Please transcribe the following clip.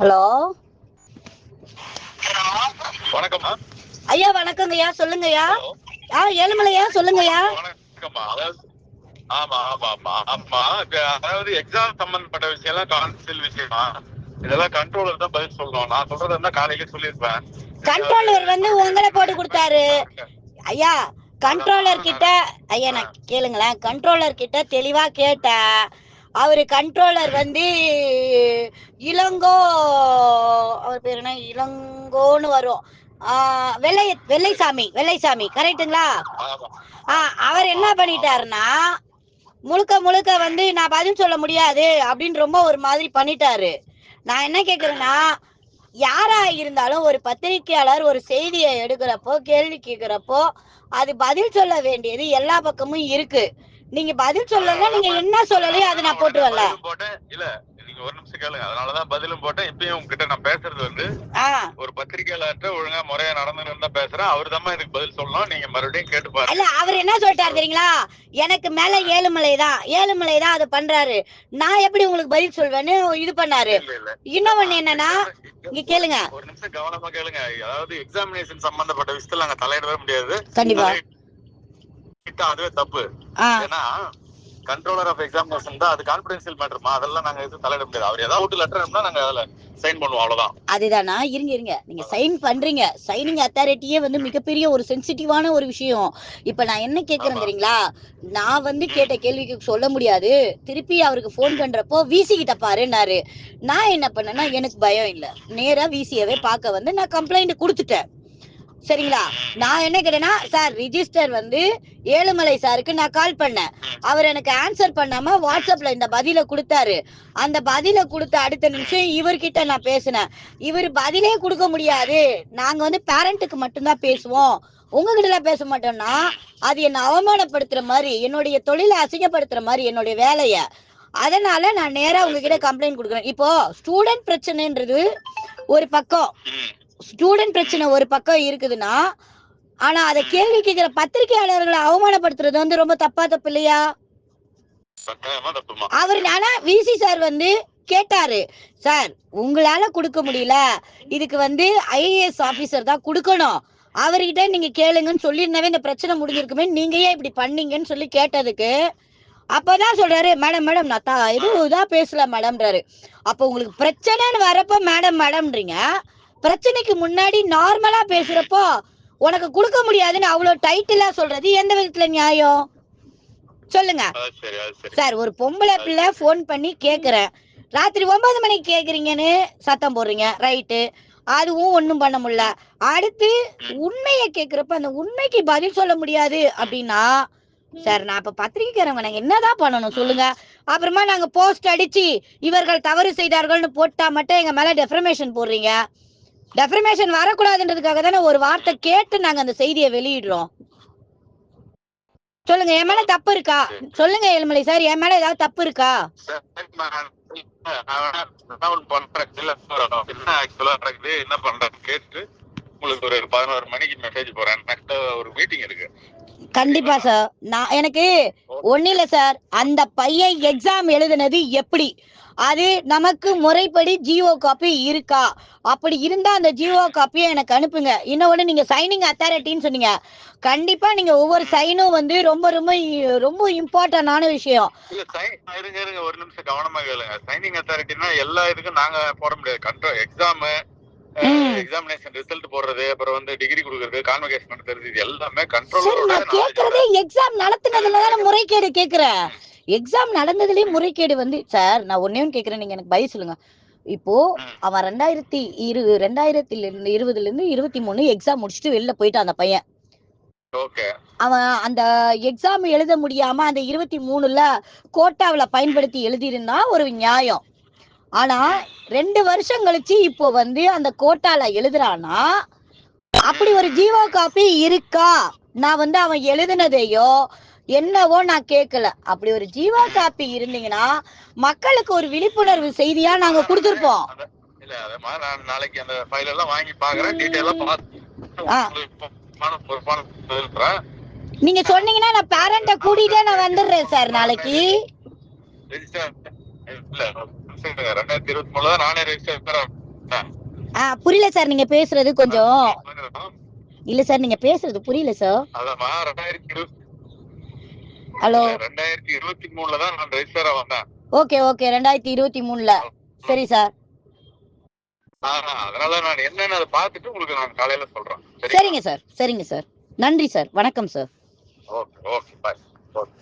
Hello? வணக்கம்மா ஐயா வணக்கங்கய்யா. சொல்லுங்கய்யா. ஹலோ. ஆ ஏழுமலையா? சொல்லுங்கய்யா. ஆமா ஆமா ஆமா ஆமா. அதாவது எக்ஸாம் சம்பந்தப்பட்ட விஷயம் எல்லாம் கான்சியல் விஷயமா? இதெல்லாம் கண்ட்ரோலர் தான் பதில் சொல்லணும். நான் சொல்றது இருந்தா காலையில சொல்லியிருப்பேன். கண்ட்ரோலர் வந்து உங்களை போட்டு கொடுத்தாரு. ஐயா கண்ட்ரோலர் கிட்ட ஐயா நான் கேளுங்களேன். கண்ட்ரோலர் கிட்ட தெளிவா கேட்டேன். அவரு கண்ட்ரோலர் வந்து இளங்கோ அவர் பேர் என்ன? இளங்கோன்னு வரும். வெள்ளை வெள்ளைசாமி வெள்ளைசாமி. கரெக்ட்டுங்களா ஆமா. ஆ, அவர் என்ன பண்ணிட்டாருன்னா முழுக்க முழுக்க வந்து நான் பதில் சொல்ல முடியாது அப்படின்னு ரொம்ப ஒரு மாதிரி பண்ணிட்டாரு. நான் என்ன கேக்குறேன்னா யாரா இருந்தாலும் ஒரு பத்திரிக்கையாளர் ஒரு செய்தியை எடுக்கிறப்போ கேள்வி கேட்கிறப்போ அது பதில் சொல்ல வேண்டியது எல்லா பக்கமும் இருக்கு. நீங்க பதில் சொல்லல நீங்க என்ன சொல்லலையோ அதை நான் பதிலும் போட்டேன். இல்ல நீங்க ஒரு நிமிஷம் கேளுங்க. அதனாலதான் பதிலும் போட்டேன். இப்பயும் உங்ககிட்ட நான் பேசுறது வந்து பத்திரிகையாளர்கிட்ட ஒழுங்கா முறையா நடந்துன்னு தான் பேசுறேன். அவர் தான் இதுக்கு பதில் சொல்லணும். நீங்க மறுபடியும் கேட்டு பாருங்க. இல்ல அவர் என்ன சொல்லிட்டாரு தெரியுங்களா? எனக்கு மேல ஏழுமலை தான். ஏழுமலை தான் அதை பண்றாரு. நான் எப்படி உங்களுக்கு பதில் சொல்வேன்னு இது பண்ணாரு. இன்னொன்னு என்னன்னா இங்க கேளுங்க. ஒரு நிமிஷம் கவனமா கேளுங்க. அதாவது எக்ஸாமினேஷன் சம்பந்தப்பட்ட விஷயத்துல நாங்க தலையிடவே முடியாது. கண்டிப்பா. அதுவே தப்பு. ஏன்னா கண்ட்ரோலர் ஆஃப் எக்ஸாமினேஷன் தான். அது கான்பிடன்சியல் மேட்டர்மா அதெல்லாம் நாங்க எதுவும் தலையிட முடியாது. அவர் ஏதாவது விட்டு லெட்டர் இருந்தா நாங்க அதுல சைன் பண்ணுவோம் அவ்வளவுதான். அதுதானா? இருங்க இருங்க. நீங்க சைன் பண்றீங்க. சைனிங் அத்தாரிட்டியே வந்து மிகப்பெரிய ஒரு சென்சிட்டிவான ஒரு விஷயம். இப்ப நான் என்ன கேக்குறேன். தெரியுங்களா? நான் வந்து கேட்ட கேள்விக்கு சொல்ல முடியாது. திருப்பி அவருக்கு ஃபோன் பண்றப்போ விசி கிட்ட பாருன்னாரு. நான் என்ன பண்ணேன்னா எனக்கு பயம் இல்ல. நேரா விசியவே பார்க்க வந்து நான் கம்ப்ளைண்ட் கொடுத்துட்டேன். சரிங்களா? நான் என்ன கேட்டேன்னா சார் ரிஜிஸ்டர் வந்து ஏழுமலை சாருக்கு நான் கால் பண்ணேன். அவர் எனக்கு ஆன்சர் பண்ணாம வாட்ஸ்அப்ல இந்த பதில கொடுத்தாரு. அந்த பதில கொடுத்த அடுத்த நிமிஷம் இவர்கிட்ட நான் பேசினேன். இவர் பதிலே கொடுக்க முடியாது. நாங்க வந்து பேரண்ட்டுக்கு மட்டும்தான் பேசுவோம். உங்ககிட்ட எல்லாம் பேச மாட்டோம்னா அது என்னை அவமானப்படுத்துற மாதிரி என்னுடைய தொழிலை அசிங்கப்படுத்துற மாதிரி என்னுடைய வேலைய. அதனால நான் நேரா உங்ககிட்ட கம்ப்ளைண்ட் கொடுக்குறேன். இப்போ ஸ்டூடெண்ட் பிரச்சனைன்றது ஒரு பக்கம். ஸ்டூடெண்ட் பிரச்சனை ஒரு பக்கம் இருக்குதுன்னா ஆனா அதை கேள்வி கேட்கிற பத்திரிகையாளர்களை அவமானப்படுத்துறது வந்து ரொம்ப தப்பா தப்பு இல்லையா? அவர் ஆனா விசி சார் வந்து கேட்டாரு சார் உங்களால கொடுக்க முடியல. இதுக்கு வந்து ஐஏஎஸ் ஆபீசர் தான் கொடுக்கணும். அவர்கிட்ட நீங்க கேளுங்கன்னு சொல்லியிருந்தாவே இந்த பிரச்சனை முடிஞ்சிருக்குமே. நீங்க ஏன் இப்படி பண்ணீங்கன்னு சொல்லி கேட்டதுக்கு அப்பதான் சொல்றாரு மேடம் மேடம் நான் தா எதுவும் இதா பேசல மேடம்ன்றாரு. அப்போ உங்களுக்கு பிரச்சனைன்னு வரப்போ மேடம் மேடம்ன்றீங்க. பிரச்சனைக்கு முன்னாடி நார்மலா பேசுறப்போ உனக்கு கொடுக்க முடியாதுன்னு அவ்வளவு டைட்டிலா சொல்றது எந்த விதத்துல நியாயம்? சொல்லுங்க. சரி ஒரு பொம்பளை பிள்ளை ஃபோன் பண்ணி கேக்குறேன் ராத்திரி ஒன்பது மணிக்கு கேக்குறீங்கன்னு சத்தம் போடுறீங்க ரைட்டு அதுவும் ஒண்ணும் பண்ண முடியல. அடுத்து உண்மையை கேக்குறப்ப அந்த உண்மைக்கு பதில் சொல்ல முடியாது அப்படின்னா சார் நான் இப்ப பத்திரிக்கைக்காரங்க நாங்க என்னதான் பண்ணணும் சொல்லுங்க. அப்புறமா நாங்க போஸ்ட் அடிச்சு இவர்கள் தவறு செய்தார்கள்னு போட்டா மட்டும் எங்க மேல டெஃபர்மேஷன் போடுறீங்க. டெஃபர்மேஷன் வரக்கூடாதுன்றதுக்காக தானே ஒரு வார்த்தை கேட்டு நாங்க அந்த செய்தியை வெளியிடுறோம். சொல்லுங்க என் மேல தப்பு இருக்கா? சொல்லுங்க ஏழுமலை சார் என் மேல ஏதாவது தப்பு இருக்கா? என்ன பண்றேன் கேட்டு உங்களுக்கு ஒரு பதினோரு மணிக்கு மெசேஜ் போறேன் நெக்ஸ்ட் ஒரு மீட்டிங் இருக்கு கண்டிப்பா சார் நான் எனக்கு ஒண்ணு இல்ல சார் அந்த பையன் எக்ஸாம் எழுதுனது எப்படி? அது நமக்கு முறைப்படி ஜிஓ காப்பி இருக்கா? அப்படி இருந்தா அந்த ஜிஓ காப்பியை எனக்கு அனுப்புங்க. இன்னொன்னு நீங்க சைனிங் அத்தாரிட்டின்னு சொன்னீங்க. கண்டிப்பா நீங்க ஒவ்வொரு சைனும் வந்து ரொம்ப ரொம்ப ரொம்ப இம்பார்ட்டன்டான விஷயம். இருங்க இருங்க ஒரு நிமிஷம் கவனமா கேளுங்க. சைனிங் அத்தாரிட்டினா எல்லா இதுக்கும் நாங்க போட முடியாது. Control exam. எக்ஸாமினேஷன் ரிசல்ட் போடுறது அப்புறம் வந்து டிகிரி கொடுக்கறது கான்வகேஷன் நடத்துறது இது எல்லாமே நான் கேக்குறதே எக்ஸாம் நடத்துனதுல தானே முறைகேடு கேக்குறேன். எக்ஸாம் நடந்ததுலயே முறைகேடு வந்து சார் நான் ஒன்னே ஒன்று கேக்குறேன். நீங்க எனக்கு பதில் சொல்லுங்க. இப்போ அவன் ரெண்டாயிரத்தி இரு ரெண்டாயிரத்தில இருந்து இருபதுல இருந்து இருபத்தி மூணு எக்ஸாம் முடிச்சுட்டு வெளில போயிட்டான் அந்த பையன். அவன் அந்த எக்ஸாம் எழுத முடியாம அந்த இருபத்தி மூணுல கோட்டாவுல பயன்படுத்தி எழுதியிருந்தா ஒரு நியாயம். ஆனா ரெண்டு வருஷம் கழிச்சு இப்போ வந்து அந்த கோட்டால எழுதுறானா அப்படி ஒரு ஜீவோ காப்பி இருக்கா? நான் வந்து அவன் எழுதுனதையோ என்னவோ நான் கேட்கல அப்படி ஒரு ஜீவோ காப்பி இருந்தீங்கன்னா மக்களுக்கு ஒரு விழிப்புணர்வு செய்தியா நாங்க கொடுத்திருப்போம். நாளைக்கு அந்த ஃபைல் எல்லாம் வாங்கி பாக்குறேன் டீடைலா பார்த்து நீங்க சொன்னீங்கன்னா நான் பேரண்ட கூட்டிட்டே நான் வந்துடுறேன் சார் நாளைக்கு. ரெஜிஸ்டர் இல்ல ரெண்டாயிரத்தி இருபத்தி மூணுல நானே ரெஜிஸ்டர் ஆ புரியல சார் நீங்க பேசுறது கொஞ்சம். இல்ல சார் நீங்க பேசுறது புரியல சார். அதாம்மா ரெண்டாயிரத்தி இருபத்தி ஹலோ ரெண்டாயிரத்தி இருபத்தி மூணுல தான் நான் ரெஜிஸ்டரா வந்தேன். ஓகே ஓகே ரெண்டாயிரத்தி இருபத்தி மூணுல. சரி சார் அதனால நான் என்னன்னு அதை பார்த்துட்டு உங்களுக்கு நான் காலையில சொல்றேன். சரிங்க சார் சரிங்க சார் நன்றி சார் வணக்கம் sir okay okay bye okay